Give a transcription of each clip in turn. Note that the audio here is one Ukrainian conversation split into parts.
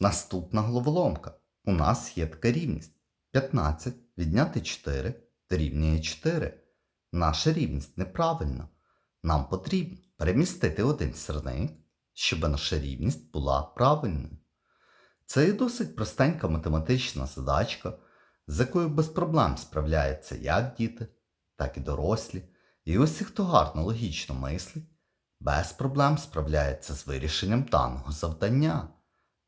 Наступна головоломка. У нас є така рівність. 15 відняти 4 дорівнює 4. Наша рівність неправильна. Нам потрібно перемістити один сірник, щоб наша рівність була правильною. Це є досить простенька математична задачка, з якою без проблем справляються як діти, так і дорослі. І усі, хто гарно логічно мислить, без проблем справляється з вирішенням даного завдання.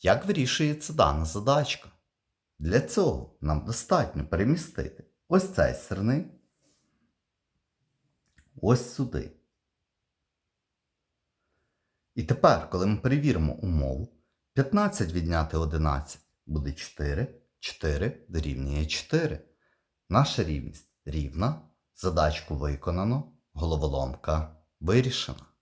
Як вирішується дана задачка? Для цього нам достатньо перемістити ось цей сирник ось сюди. І тепер, коли ми перевіримо умову, 15 відняти 11 буде 4, 4 дорівнює 4. Наша рівність рівна, задачку виконано, головоломка вирішена.